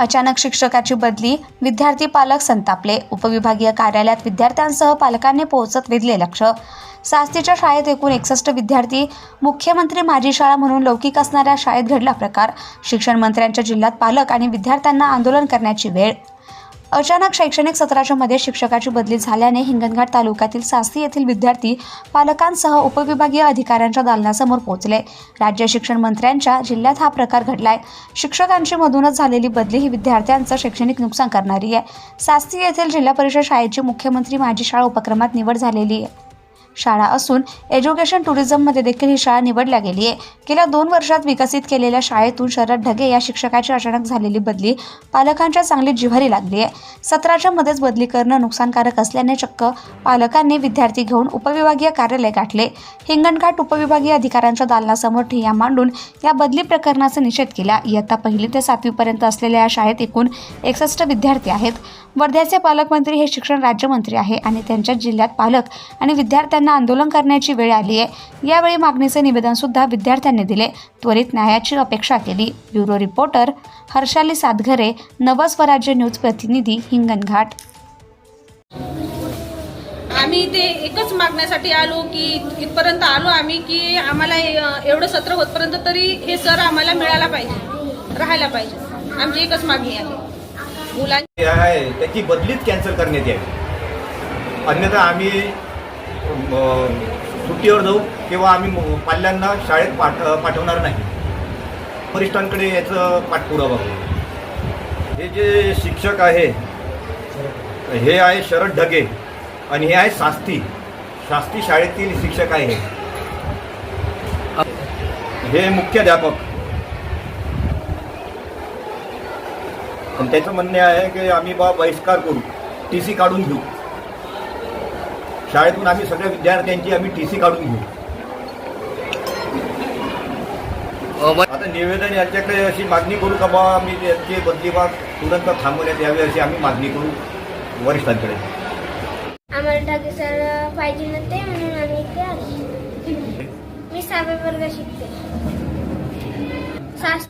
अचानक शिक्षकाची बदली विद्यार्थी पालक संतापले. उपविभागीय कार्यालयात विद्यार्थ्यांसह पालकांनी पोहोचत वेधले लक्ष. सास्तीच्या शाळेत एकूण एकसष्ट विद्यार्थी मुख्यमंत्री माझी शाळा म्हणून लौकिक असणाऱ्या शाळेत घडला प्रकार. शिक्षण मंत्र्यांच्या जिल्ह्यात पालक आणि विद्यार्थ्यांना आंदोलन करण्याची वेळ अचानक शैक्षणिक सत्राच्या मध्ये शिक्षकाची बदली झाल्याने हिंगणघाट तालुक्यातील सास्ती येथील विद्यार्थी पालकांसह उपविभागीय अधिकाऱ्यांच्या दालनासमोर पोहोचले. राज्य शिक्षण मंत्र्यांच्या जिल्ह्यात हा प्रकार घडलाय. शिक्षकांची मधूनच झालेली बदली ही विद्यार्थ्यांचं शैक्षणिक नुकसान करणारी आहे. सास्ती येथील जिल्हा परिषद शाळेची मुख्यमंत्री माझी शाळा उपक्रमात निवड झालेली आहे. शाळा असून एज्युकेशन टुरिझममध्ये देखील ही शाळा निवडल्या गेली आहे. गेल्या दोन वर्षात विकसित केलेल्या शाळेतून शरद ढगे या शिक्षकाची अचानक झालेली बदली पालकांच्या चांगली जिव्हारी लागली आहे. सत्राच्या मध्येच बदली करणं नुकसानकारक असल्याने चक्क पालकांनी विद्यार्थी घेऊन उपविभागीय कार्यालय गाठले. हिंगणघाट उपविभागीय अधिकाऱ्यांच्या दालनासमोर ठिय्या मांडून या बदली प्रकरणाचा निषेध केला. इयत्ता पहिली ते सातवीपर्यंत असलेल्या या शाळेत एकूण एकसष्ट विद्यार्थी आहेत. वर्ध्याचे पालकमंत्री हे शिक्षण राज्यमंत्री आहे आणि त्यांच्या जिल्ह्यात पालक आणि विद्यार्थ्यांना आंदोलन करण्याची वेळ आली आहे. यावेळी मागणीचे निवेदन सुद्धा विद्यार्थ्यांनी दिले. त्वरित न्यायाची अपेक्षा केली. Bureau reporter Harshali Satghare Navswarajya news प्रतिनिधी हिंगणघाट. आम्ही ते एकच मागण्यासाठी आलो की इथपर्यंत आलो आम्ही की आम्हाला एवढं सत्र होतपर्यंत तरी हे सर आम्हाला मिळायला पाहिजे राहायला पाहिजे. आमची एकच मागणी आहे. मुलां जे आहे त्याची बदलीच कॅन्सल करण्यात यावी. अन्यथा आम्ही सुट्टीवर जाऊ किंवा आम्ही पाल्यांना शाळेत पाठ पाठवणार नाही. वरिष्ठांकडे याचं पाठपुरावा. हे जे शिक्षक आहे हे आहे शरद ढगे आणि हे आहे शास्ती शास्ती शाळेतील शिक्षक आहे हे. हे मुख्याध्यापक. त्याचं म्हणणे आहे की आम्ही बा बहिष्कार करू टी सी काढून घेऊ. शाळेतून आम्ही सगळ्या विद्यार्थ्यांची आम्ही टी सी काढून घेऊ. आता निवेदन याच्याकडे अशी मागणी करू का बा? आम्ही त्यांची बदली बा तुरंत थांबवण्यात यावी अशी आम्ही मागणी करू वरिष्ठांकडे. आम्हाला ठाके सर पाहिजे नव्हते म्हणून आम्ही इथे आलो. मी सहाव्या वर्ग शिकते. सास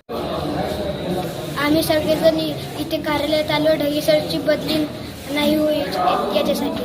आम्ही सगळेजण इथे कार्यालयात आलो. ढगे सरची बदली नाही होईल याच्यासाठी.